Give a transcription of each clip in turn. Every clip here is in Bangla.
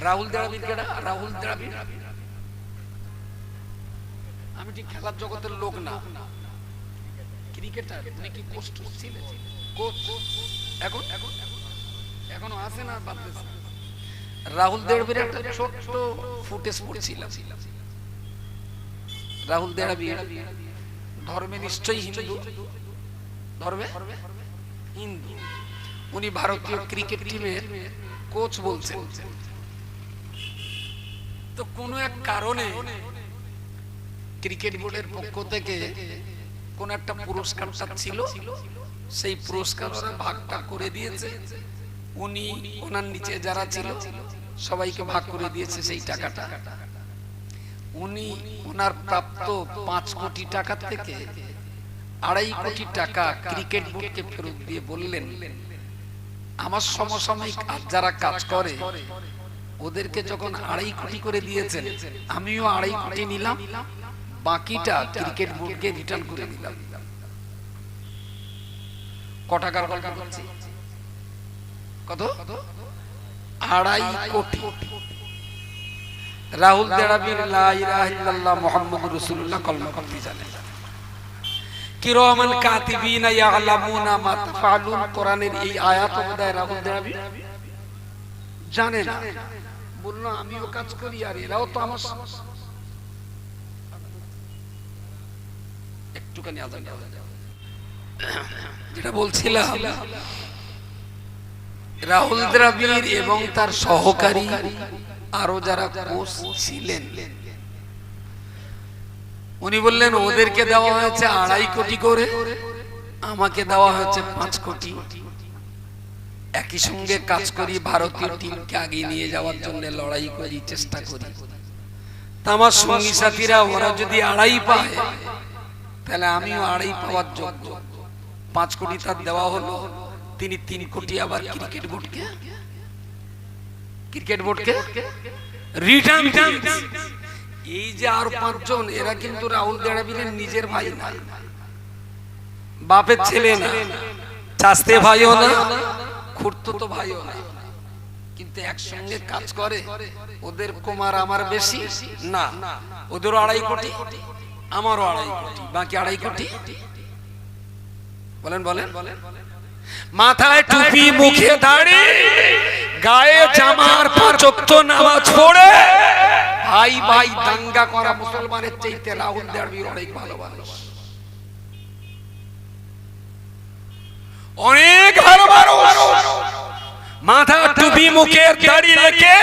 রাহুল দ্রাবিড় কেডা? রাহুল দ্রাবিড়। আমি ঠিক খেলার জগতের লোক না। ক্রিকেটার, উনি কি কোচ ছিলেন? কোচ এখন এখন রাহুল একটা ছোট্ট ফুটেজ রাহুল ধর্মে নিশ্চয়ই হিন্দু। ধর্মে? হিন্দু। উনি ভারতীয় ক্রিকেট টিমের কোচ বলছেন। তো কোনো এক কারণে ক্রিকেট বোর্ডের পক্ষ থেকে কোন একটা পুরস্কারটা ছিল, সেই পুরস্কার ভাগটা করে দিয়েছে। উনি ওনার নিচে যারা ছিল, সবাইকে ভাগ করে দিয়েছে সেই টাকাটা। উনি ওনার প্রাপ্ত পাঁচ কোটি টাকা থেকে আড়াই কোটি টাকা ক্রিকেট বোর্ডকে ফেরত দিয়ে বললেন, আমার সমসাময়িক আর যারা কাজ করে ওদেরকে যখন আড়াই কোটি করে দিয়েছেন, আমিও আড়াই কোটি নিলাম, বাকিটা ক্রিকেট বোর্ডকে রিটার্ন করে দিলাম। ক টাকার গল্প কত? আড়াই কোটি। রাহুল দেড়াবির পড়তে জানেন কিরামান কাতিবিনা ইয়ালামুনা মা তাফআলুন, কোরআনের এই আয়াত বোধহয় রাহুল দেড়াবি জানে না। বলল আমিও কাজ করি, আর এরাও তো আমার একটুখানি আদান যেটা বলছিলাম, রাহুল দ্রাবিড় এবং তার সহকারী আরও যারা কোচ ছিলেন, উনি বললেন, ওদেরকে দেওয়া হয়েছে আড়াই কোটি করে, আমাকে দেওয়া হয়েছে পাঁচ কোটি। একই সঙ্গে কাজ করি, ভারতীয় টিমকে আগে নিয়ে যাওয়ার জন্য লড়াই করি, চেষ্টা করি। আমার সঙ্গী সাথীরা, ওরা যদি আড়াই পায়, তাহলে আমিও আড়াই পাওয়ার যোগ্য। পাঁচ কোটি তার দেওয়া হলো, তিনি তিন কোটি আবার ক্রিকেট বোর্ডকে? ক্রিকেট বোর্ডকে? রিটার্ন এই যে আর পাঁচজন, এরা কিন্তু রাহুল দ্রাবিড়ের নিজের ভাই না। বাপের ছেলে না। চাস্তে ভাইও না। খুঁড়তো ভাইও না। কিন্তু একসঙ্গে কাজ করে, ওদের কুমার আমার বেশি? না। ওদেরও আড়াই কোটি, আমারও আড়াই কোটি, বাকি আড়াই কোটি? বলেন বলেন। মাথায় টুপি, মুখে দাড়ি, গায়ে জামার পাঁচক্ত নামাজ পড়ে। ভাই ভাই, দাঙ্গা করা মুসলমানের চাইতে রাহুল দ্রাবিড় অনেক ভালো মানুষ অনেক মাথা টুপি মুখে দাড়ি রেখে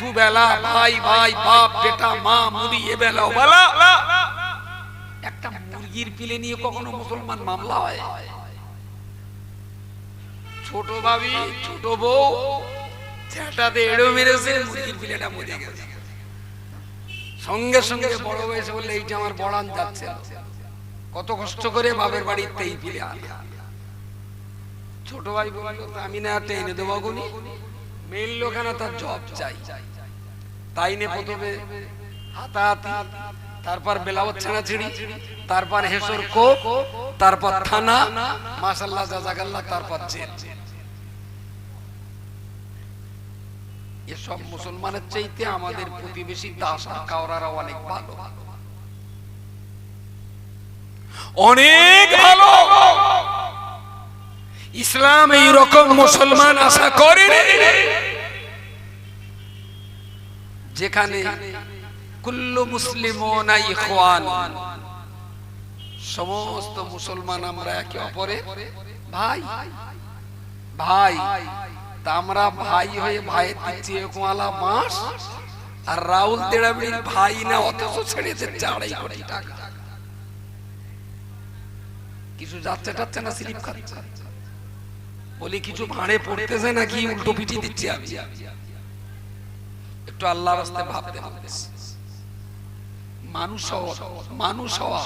দুবেলা ভাই ভাই, বাপ বেটা মা মুড়ি এ বেলা বেলা একটা মুরগির পিলে নিয়ে কখনো মুসলমান মামলা হয়? ছোট ভাবি, ছোট বউ ছেটাতে এড়ো মেরেছে মুরগির পিলেটা মরে গেছে। সঙ্গে সঙ্গে বড় বয়সে বললে, এইটা আমার বড়ান যাচ্ছে কত কষ্ট করে বাপের বাড়িতে এই পিলে আনে ছোট ভাই আমি না এনে দেবো গুনি মেল লোখানা তার জব চাই। তাই নে প্রথমে হাতাহাতি, তারপর ছেড়াছিড়ি তারপর হেসর তারপর থানা জাজাকাল্লাহ, তারপর জেল। এসব মুসলমানের চাইতে আমাদের প্রতিবেশী দাস আর কাওরারা অনেক ভালো। অনেক ভালো। ইসলাম এই রকম মুসলমান আশা করে যেখানে কুল্লু ইখওয়ান। সমস্ত মুসলমান আমরা একে অপরে ভাই। ভাই। তা আমরা ভাই হয়ে ভাইয়ের দিচ্ছি এরকম মাস। আর রাহুল তেড়াবিড়ির ভাই না, অথচ ছেড়ে দিচ্ছে আড়াই কোটি টাকা। কিছু যাচ্ছে না, স্লিপ খাচ্ছে। বলি, কিছু ভাঁড়ে পড়তেছে নাকি? উল্টো পিটি দিচ্ছি আমি। একটু আল্লাহ রাস্তায় ভাবতে হবে। মানুষ মানুষ হওয়া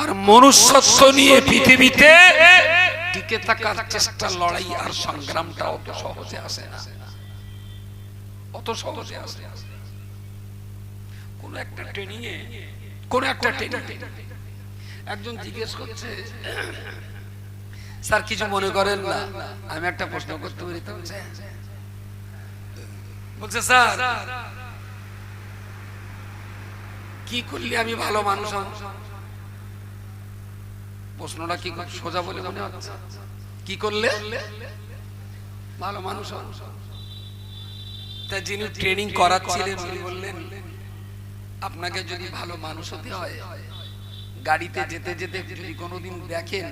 আর মনুষ্যত্ব নিয়ে পৃথিবীতে টিকে থাকার চেষ্টা, লড়াই আর সংগ্রামটা অত সহজে আসে না। অত সহজে আসে। কোন একটা ট্রেনিং এ কোন একটা ট্রেনিং একজন জিজ্ঞেস করছে স্যার কিছু মনে করেন না। আমি একটা প্রশ্ন করতে পারি তো? বলছে, স্যার কি করলে আমি ভালো মানুষ প্রশ্নটা কি সোজা বলে মনে হচ্ছে? কি করলে ভালো মানুষ তা যিনি ট্রেনিং করাচ্ছিলেন উনি বললেন আপনাকে যদি ভালো মানুষ হতে হয় গাড়িতে যেতে যেতে যদি কোনোদিন দেখেন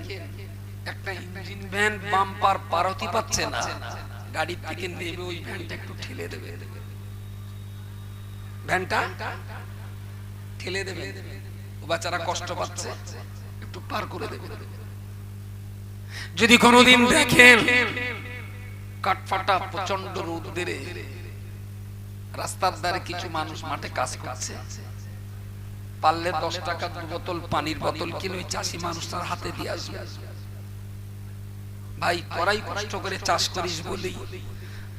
একটা ইঞ্জিন ভ্যান বাম্পার পারতি পাচ্ছে না। গাড়ির নেবে ওই ভ্যানটা একটু ঠেলে দেবে। ভ্যানটা ঠেলে দেবে। ও বাচ্চারা কষ্ট পাচ্ছে। একটু পার করে দেবে। যদি কোনোদিন দেখেন কাঠফাটা প্রচণ্ড রোদ্রে রাস্তার ধারে কিছু মানুষ মাঠে কাজ করছে। পারলে দশ টাকা দু বোতল পানির বোতল কিনে ওই চাষি মানুষটার হাতে দিয়ে আসবে। ভাই তোরাই কষ্ট করে চাষ করিস বলেই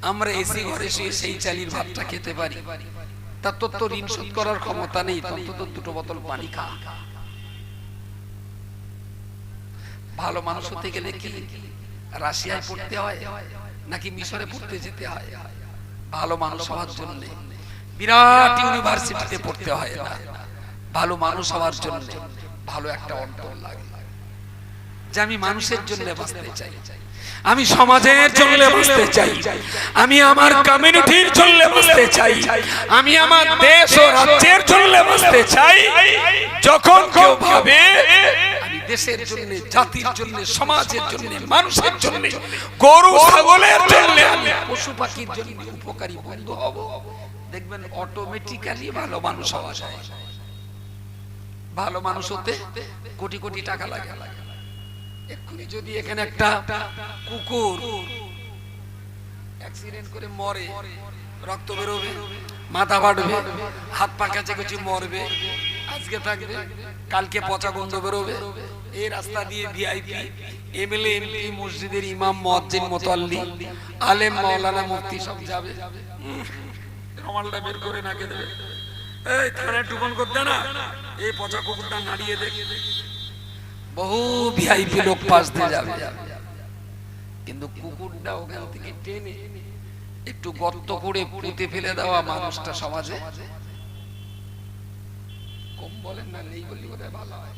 আমরা এসি ঘরে শুয়ে সেই চালির ভাতটা খেতে পারি। তা তোর তো ঋণ শোধ করার ক্ষমতা নেই তোর তো তোর দুটো বোতল পানি খা। ভালো মানুষ হতে গেলে কি রাশিয়ায় পড়তে হয় নাকি মিশরে পড়তে যেতে হয়? ভালো মানুষ হওয়ার জন্য বিরাট ইউনিভার্সিটিতে পড়তে হয় না। ভালো মানুষ হওয়ার জন্য। ভালো একটা অন্তর লাগে। যে আমি মানুষের জন্য বাঁচতে চাই। আমি সমাজের জন্য বাঁচতে চাই। আমি আমার কমিউনিটির জন্য বাঁচতে চাই। আমি আমার দেশ ও রাজ্যের জন্য বাঁচতে চাই। যখন কেউ ভাবে দেশের জন্য জাতির জন্য সমাজের জন্য মানুষের জন্য গরু ছাগলের জন্য পশু পাখির জন্য উপকারী বন্ধু হব। দেখবেন অটোমেটিক্যালি ভালো মানুষ হওয়া যায়। ভালো মানুষ হতে কোটি কোটি টাকা লাগে। এক্ষুনি যদি এখানে একটা কুকুর অ্যাক্সিডেন্ট করে মরে, রক্ত বেরোবে, মাথা ফাটবে, হাত পা কাছে কিছু মরবে, আজকে থাকবে, কালকে পচা গন্ধ বেরোবে, এই রাস্তা দিয়ে ভিআইপি এমএলএ এমপি মসজিদের ইমাম মুয়াজ্জিন মোতাল্লি, আলেম, মাওলানা মুফতি সব যাবে। রমালটা বের করে নাকে দেবে। এই থানায় টুকন করতে না, এই পচা কুকুরটা নাড়িয়ে দেখ। বহু ভিআইপি লোক পাশ দিয়ে যাবে। কিন্তু কুকুরটা ওখান থেকে টেনে একটু গর্ত করে পুঁতে ফেলে দেওয়া মানুষটা সমাজে। কম বলেন না, নেই বললি বোধহয় ভালো হয়।